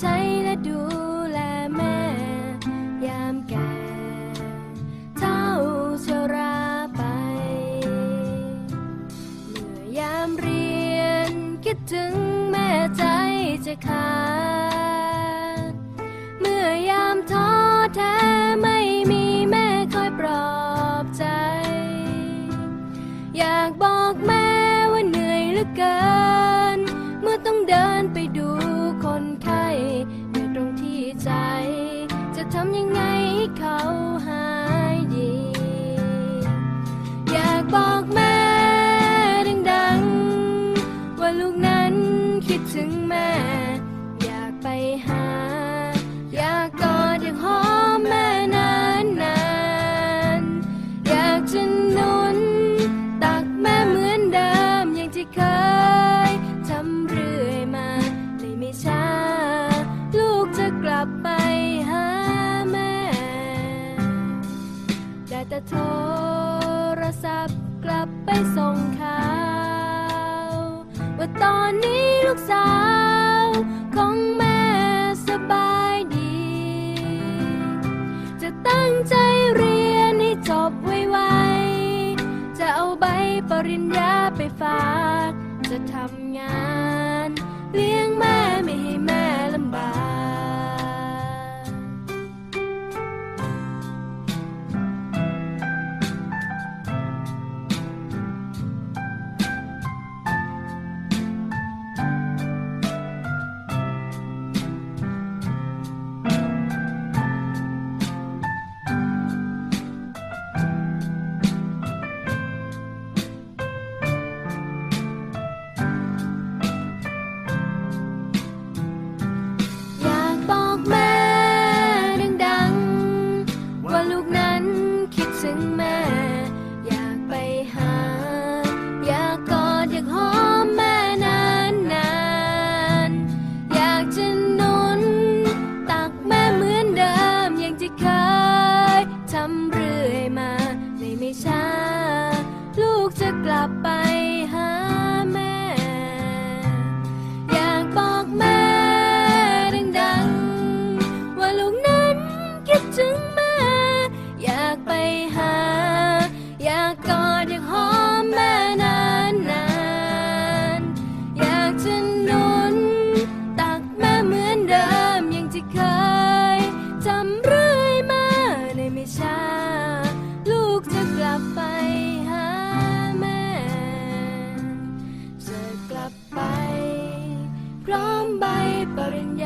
ใช้และดูแลแม่ ยามแก่เท่าชราไป เมื่อยามเรียนคิดถึงแม่ใจจะขาด เมื่อยามท้อแท้ไม่มีแม่คอยปลอบใจ อยากบอกแม่ว่าเหนื่อยเหลือเกิน 你 แต่โทรศัพท์กลับไปส่งข่าว ว่าตอนนี้ลูกสาวของแม่สบายดี จะตั้งใจเรียนให้จบไวๆ จะเอาใบปริญญาไปฝาก จะทำงาน เลี้ยง melting man. ช้า ลูกจะกลับไปหาแม่ จะกลับไป พร้อมใบปริญญา